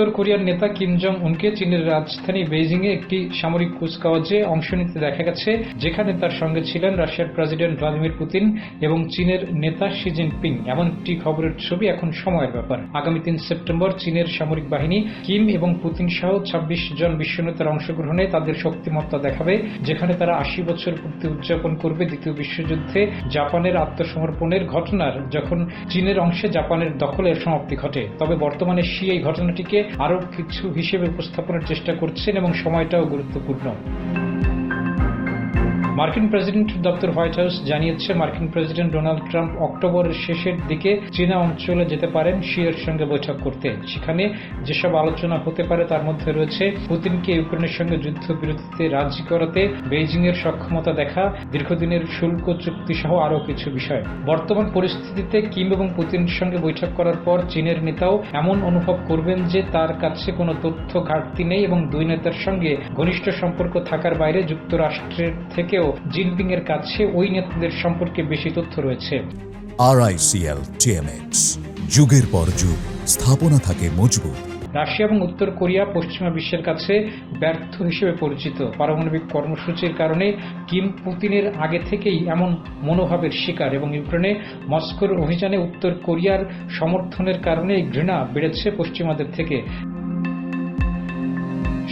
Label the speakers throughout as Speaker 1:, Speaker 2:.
Speaker 1: উত্তর কোরিয়ার নেতা কিম জং উনকে চীনের রাজধানী বেইজিং এ একটি সামরিক কুচকাওয়াজে অংশ নিতে দেখা গেছে, যেখানে তার সঙ্গে ছিলেন রাশিয়ার প্রেসিডেন্ট ভ্লাদিমির পুতিন এবং চীনের নেতা শি জিনপিং। এমন একটি খবরের ছবি এখন সময়ের ব্যাপার। আগামী তিন সেপ্টেম্বর চীনের সামরিক বাহিনী কিম এবং পুতিন সহ ছাব্বিশ জন বিশ্বনেতার অংশগ্রহণে তাদের শক্তিমত্তা দেখাবে, যেখানে তারা আশি বছর পূর্তি উদযাপন করবে দ্বিতীয় বিশ্বযুদ্ধে জাপানের আত্মসমর্পণের ঘটনার, যখন চীনের অংশে জাপানের দখলের সমাপ্তি ঘটে। তবে বর্তমানে শি এই ঘটনাটিকে আরও কিছু হিসেবে উপস্থাপনের চেষ্টা করছেন এবং সময়টাও গুরুত্বপূর্ণ। মার্কিন প্রেসিডেন্ট দপ্তর হোয়াইট হাউস জানিয়েছে, মার্কিন প্রেসিডেন্ট ডোনাল্ড ট্রাম্প অক্টোবরের শেষের দিকে চীনা অঞ্চলে যেতে পারেন শিয়ের সঙ্গে বৈঠক করতে। সেখানে যেসব আলোচনা হতে পারে তার মধ্যে রয়েছে পুতিনকে ইউক্রেনের সঙ্গে যুদ্ধ বিরতিতে রাজি করাতে বেইজিং এর সক্ষমতা দেখা, দীর্ঘদিনের শুল্ক চুক্তি সহ আরও কিছু বিষয়। বর্তমান পরিস্থিতিতে কিম এবং পুতিনের সঙ্গে বৈঠক করার পর চীনের নেতাও এমন অনুভব করবেন যে তার কাছে কোনো তথ্য ঘাটতি নেই এবং দুই নেতার সঙ্গে ঘনিষ্ঠ সম্পর্ক থাকার বাইরে যুক্তরাষ্ট্রের থেকেও জিনপিং এর কাছে ওই নেতাদের সম্পর্কে বেশি তথ্য রয়েছে।
Speaker 2: আরআইসিএল টিএমএক্স যুগের পর যুগ স্থাপনা থাকে মজবুত।
Speaker 1: রাশিয়া এবং উত্তর কোরিয়া পশ্চিমা বিশ্বের কাছে ব্যর্থ হিসেবে পরিচিত। পারমাণবিক কর্মসূচির কারণে কিম পুতিনের আগে থেকেই এমন মনোভাবের শিকার এবং ইউক্রেনে মস্কোর অভিযানে উত্তর কোরিয়ার সমর্থনের কারণে ঘৃণা বেড়েছে পশ্চিমাদের থেকে।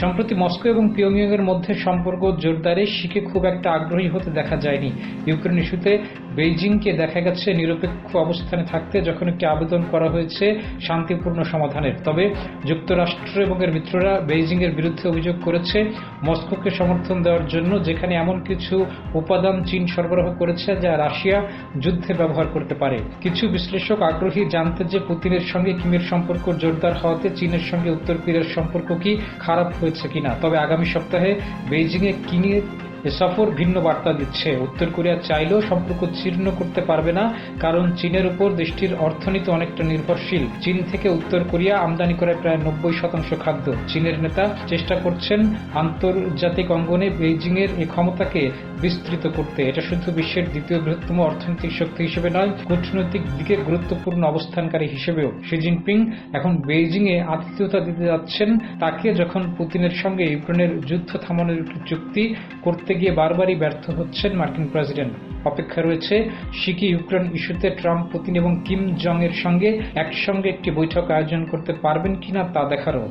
Speaker 1: সম্প্রতি মস্কো এবং পিয়ংইয়ং এর মধ্যে সম্পর্ক জোরদারে শিখে খুব একটা আগ্রহী হতে দেখা যায়নি ইউক্রেন ইস্যুতে। বেইজিংকে দেখা গেছে নিরপেক্ষ অবস্থানে থাকতে যখন একটি আবেদন করা হয়েছে শান্তিপূর্ণ সমাধানের। তবে যুক্তরাষ্ট্র এবং এর মিত্ররা বেইজিং এর বিরুদ্ধে অভিযোগ করেছে মস্কোকে সমর্থন দেওয়ার জন্য, যেখানে এমন কিছু উপাদান চীন সরবরাহ করেছে যা রাশিয়া যুদ্ধে ব্যবহার করতে পারে। কিছু বিশ্লেষক আগ্রহী জানতে যে পুতিনের সঙ্গে কিমের সম্পর্ক জোরদার হওয়াতে চীনের সঙ্গে উত্তর কোরিয়ার সম্পর্ক কি খারাপ হয়েছে কিনা। তবে আগামী সপ্তাহে বেইজিংয়ে কিনের এ সফর ভিন্ন বার্তা দিচ্ছে। উত্তর কোরিয়া চাইলেও সম্পর্ক ছিন্ন করতে পারবে না, কারণ চীনের উপর দেশটির অর্থনীতি অনেকটা নির্ভরশীল। চীন থেকে উত্তর কোরিয়া আমদানি করে প্রায় নব্বই শতাংশ খাদ্য। চীনের নেতা চেষ্টা করছেন আন্তর্জাতিক অঙ্গনে বেইজিং এর এই ক্ষমতাকে বিস্তৃত করতে। এটা শুধু বিশ্বের দ্বিতীয় বৃহত্তম অর্থনৈতিক শক্তি হিসেবে নয়, কূটনৈতিক দিকে গুরুত্বপূর্ণ অবস্থানকারী হিসেবেও। শি জিনপিং এখন বেইজিং এ আতিথ্যতা দিতে যাচ্ছেন। তাকে যখন পুতিনের সঙ্গে ইউক্রেনের যুদ্ধ থামানোর চুক্তি করতে গিয়ে বারবারই ব্যর্থ হচ্ছেন মার্কিন প্রেসিডেন্ট। অপেক্ষা রয়েছে শিকি ইউক্রেন ইস্যুতে ট্রাম্প, পুতিন এবং কিম জং এর সঙ্গে একসঙ্গে একটি বৈঠক আয়োজন করতে পারবেন কিনা তা দেখারও।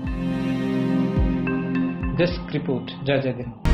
Speaker 1: ডেস্ক রিপোর্ট যা যা দিন